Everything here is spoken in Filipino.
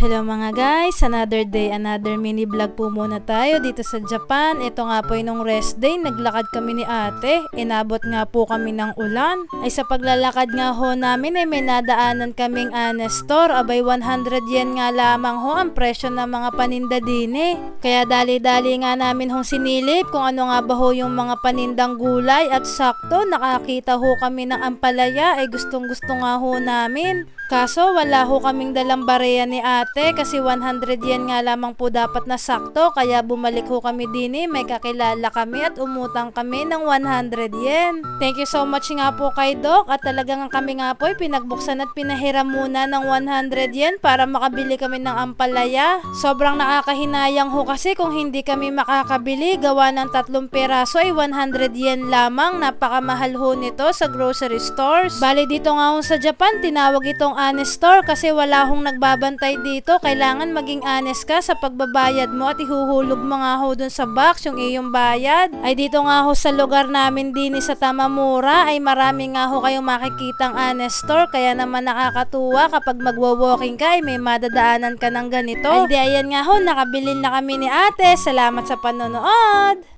Hello mga guys, another day, another mini vlog po muna tayo dito sa Japan. Ito nga po yung rest day, naglakad kami ni ate. Inabot nga po kami ng ulan. Ay sa paglalakad nga ho namin ay may nadaanan kaming honest store. Abay 100 yen nga lamang ho ang presyo ng mga paninda din eh. Kaya dali-dali nga namin hong sinilip kung ano nga ba ho yung mga panindang gulay at sakto nakakita ho kami ng ampalaya ay gustong gusto nga ho namin. Kaso wala ho kaming dalang bareya ni ate kasi 100 yen nga lamang po dapat na sakto kaya bumalik ho kami din eh. May kakilala kami at umutang kami ng 100 yen. Thank you so much nga po kay Doc at talagang kami nga po ay pinagbuksan at pinahiram muna ng 100 yen para makabili kami ng ampalaya. Sobrang nakakahinayang ho kasi kung hindi kami makakabili gawa ng tatlong peraso ay 100 yen lamang. Napakamahal ho nito sa grocery stores. Bali dito nga ho sa Japan tinawag itong honest store kasi wala hong nagbabantay dito. Kailangan maging honest ka sa pagbabayad mo at ihuhulog mo nga ho dun sa box yung iyong bayad. Ay dito nga ho sa lugar namin din sa Tamamura ay marami nga ho kayong makikitang honest store kaya naman nakakatuwa kapag magwo-walking ka ay may madadaanan ka ng ganito. Ay di ayan nga ho nakabili na kami ni ate. Salamat sa panonood!